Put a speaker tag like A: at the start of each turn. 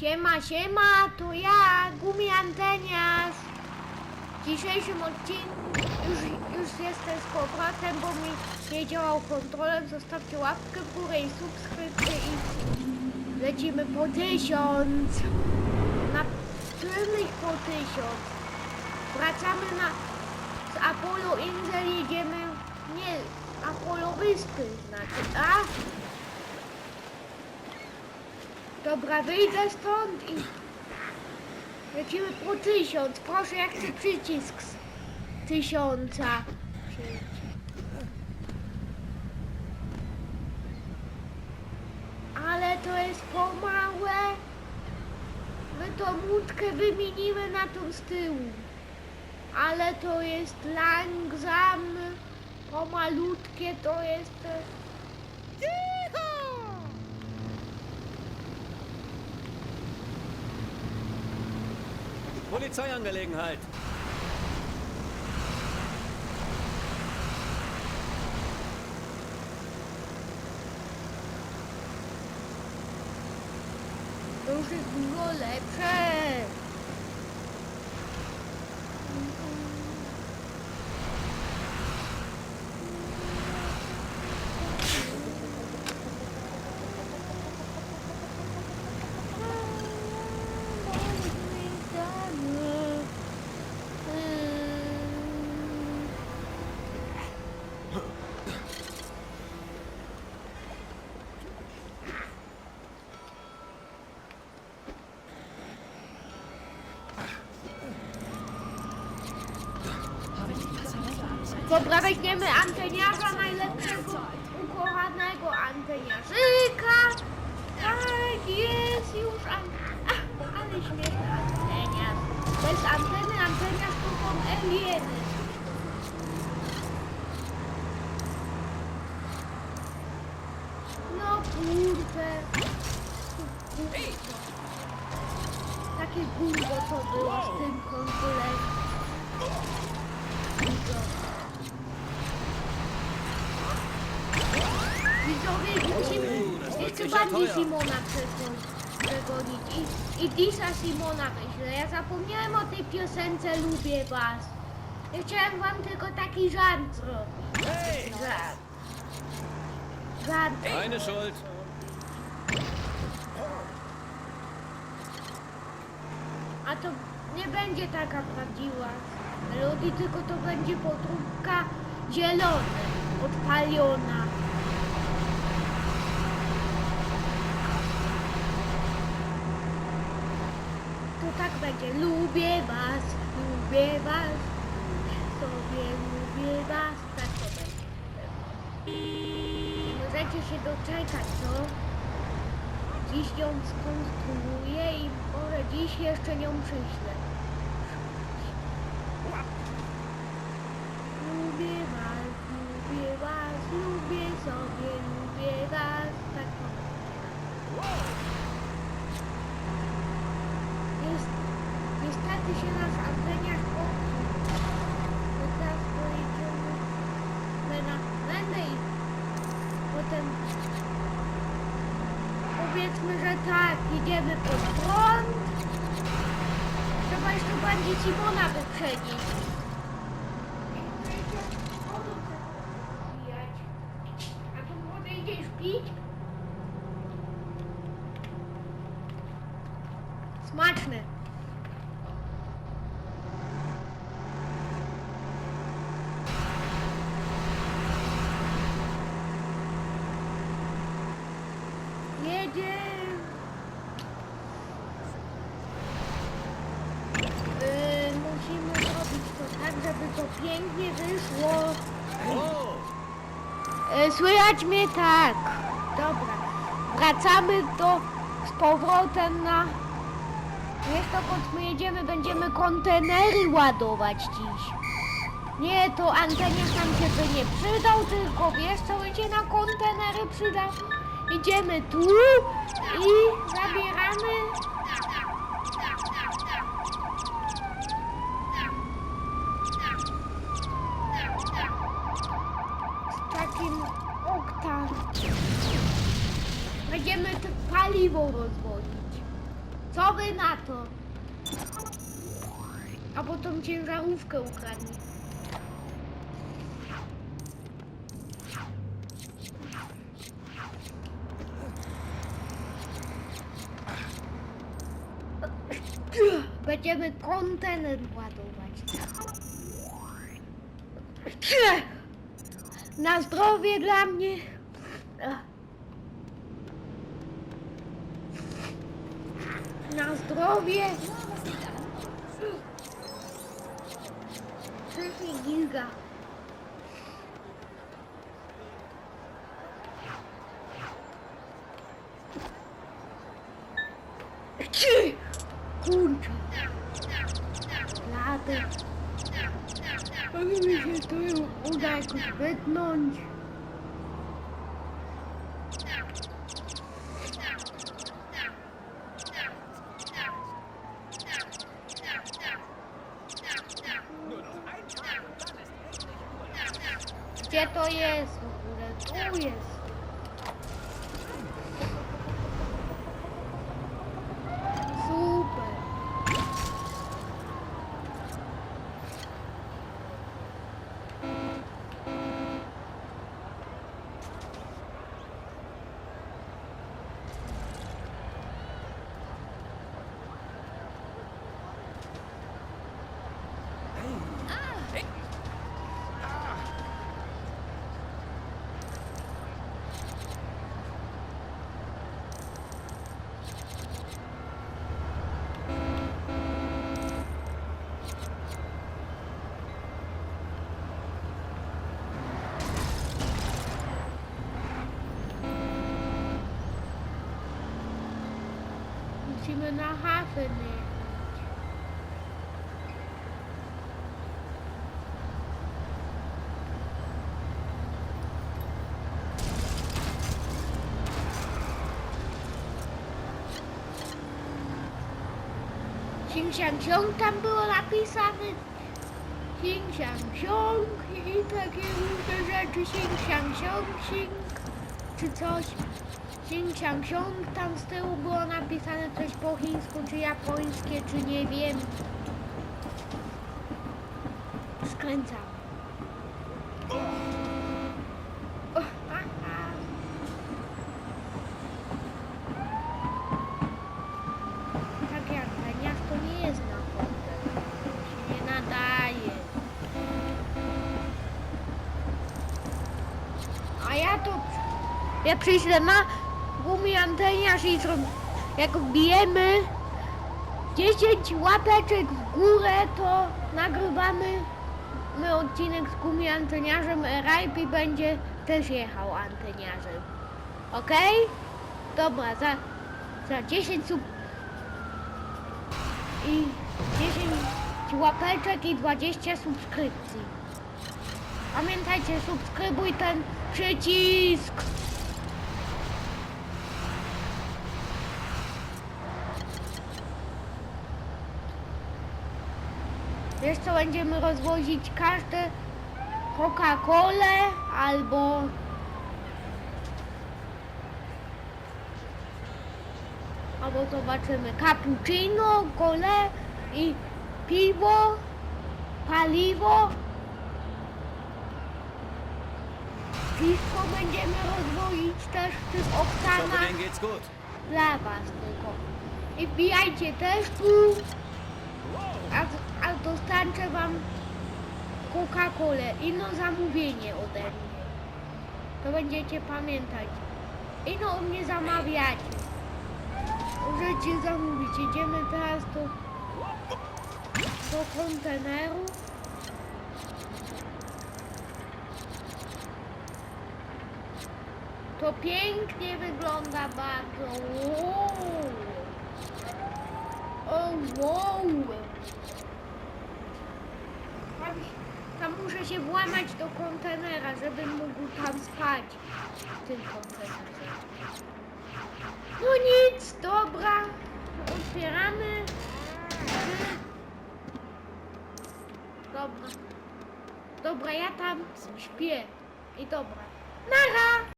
A: Siema, siema, to ja, Gumi Anteniarz. W dzisiejszym odcinku już, już jestem z powrotem, bo mi nie działał kontroler. Zostawcie łapkę w górę i subskrypcję i lecimy po tysiąc. Na tylnych po tysiąc. Wracamy na z Apollo Insel jedziemy, nie, Apollo Wyspy, znaczy, a? Dobra, wyjdę stąd i lecimy po tysiąc. Proszę, jak chcę przycisk z tysiąca. Ale to jest pomałe. My tą łódkę wymienimy na tą z tyłu. Ale to jest langsam, pomalutkie to jest...
B: Polizeiangelegenheit.
A: To już jest dużo lepsze. Dobra, anteniarza najlepszego, ukochanego anteniarzyka. Tak, jest już an... Ale śmieszny anteniarz. Bez anteny anteniarz to są alieny. No kurde. Takie gówno to było z tym kontrolerem. Widzowie, musimy jeszcze bardziej. Simona przegonić. przegonić. I, I Disa Simona myślę. Ja zapomniałem o tej piosence Lubię Was. Ja chciałem wam tylko taki żart zrobić.
B: Hey!
A: Żart. Żart.
B: Schuld.
A: A to nie będzie taka prawdziwa melodii, tylko to będzie podróbka zielona, odpaliona. Tak będzie. Lubię was, lubię was, sobie lubię was. Tak to będzie. Nie możecie się doczekać, co? Dziś ją skonstruuję i może dziś jeszcze nią przyślę. Lubię was, lubię was, lubię sobie, lubię was. Tak to jest, się nasz anteniarz popsuł. To teraz pojedziemy na i potem powiedzmy, że tak, idziemy pod prąd. Trzeba jeszcze bardziej Simona wyprzedzić. A tu młody idziesz pić? Smaczne. Yy, musimy zrobić to tak, żeby to pięknie wyszło. Słychać mnie tak. Dobra. Wracamy do z powrotem na. Wiesz dokąd my jedziemy, będziemy kontenery ładować dziś. Nie, to anteniarz nam się by nie przydał, tylko wiesz co będzie na kontenery przydał? Idziemy tu i zabieramy takim oktan. Będziemy to paliwo rozwozić. Co wy na to? Albo tą ciężarówkę ukradnie. Będziemy kontener ładować. Na zdrowie dla mnie. Na zdrowie. Szefie Gilga. Ci! Kurczę. Ladę. Ale mi się tu uda jakoś wytnąć. Gdzie to jest w ogóle? Tu jest. Super. Musimy na hafę jechać. Xing Xiang Xiong tam było napisane. Xing Xiang Xiong i takie różne rzeczy. Xing Xiang Xiong, Xing czy coś. Xing Xiang Xiong tam z tyłu było napisane coś po chińsku, czy japońskie, czy nie wiem. Skręcam. Tak ja przyślę na anteniarz i zrob... jak wbijemy 10 łapeczek w górę, to nagrywamy my odcinek z gumi anteniarzem. Rajpi będzie też jechał anteniarzem. Okej? Dobra, za, za 10 sub... i 10 łapeczek i 20 subskrypcji. Pamiętajcie, subskrybuj ten przycisk. Co, będziemy rozwozić każde Coca-Colę albo albo zobaczymy cappuccino, kole i piwo, paliwo. Piwko będziemy rozwozić też w tych oktanach dla was tylko. I wbijajcie też tu, a dostarczę wam Coca-Colę, inno zamówienie ode mnie. To będziecie pamiętać. Ino u mnie zamawiacie. Możecie zamówić. Jedziemy teraz do, do konteneru. To pięknie wygląda bardzo. Wow. O wow. Tam, tam muszę się włamać do kontenera, żebym mógł tam spać w tym kontenerze. No nic, dobra. Otwieramy. Dobra. Dobra, ja tam śpię. I dobra. Nara!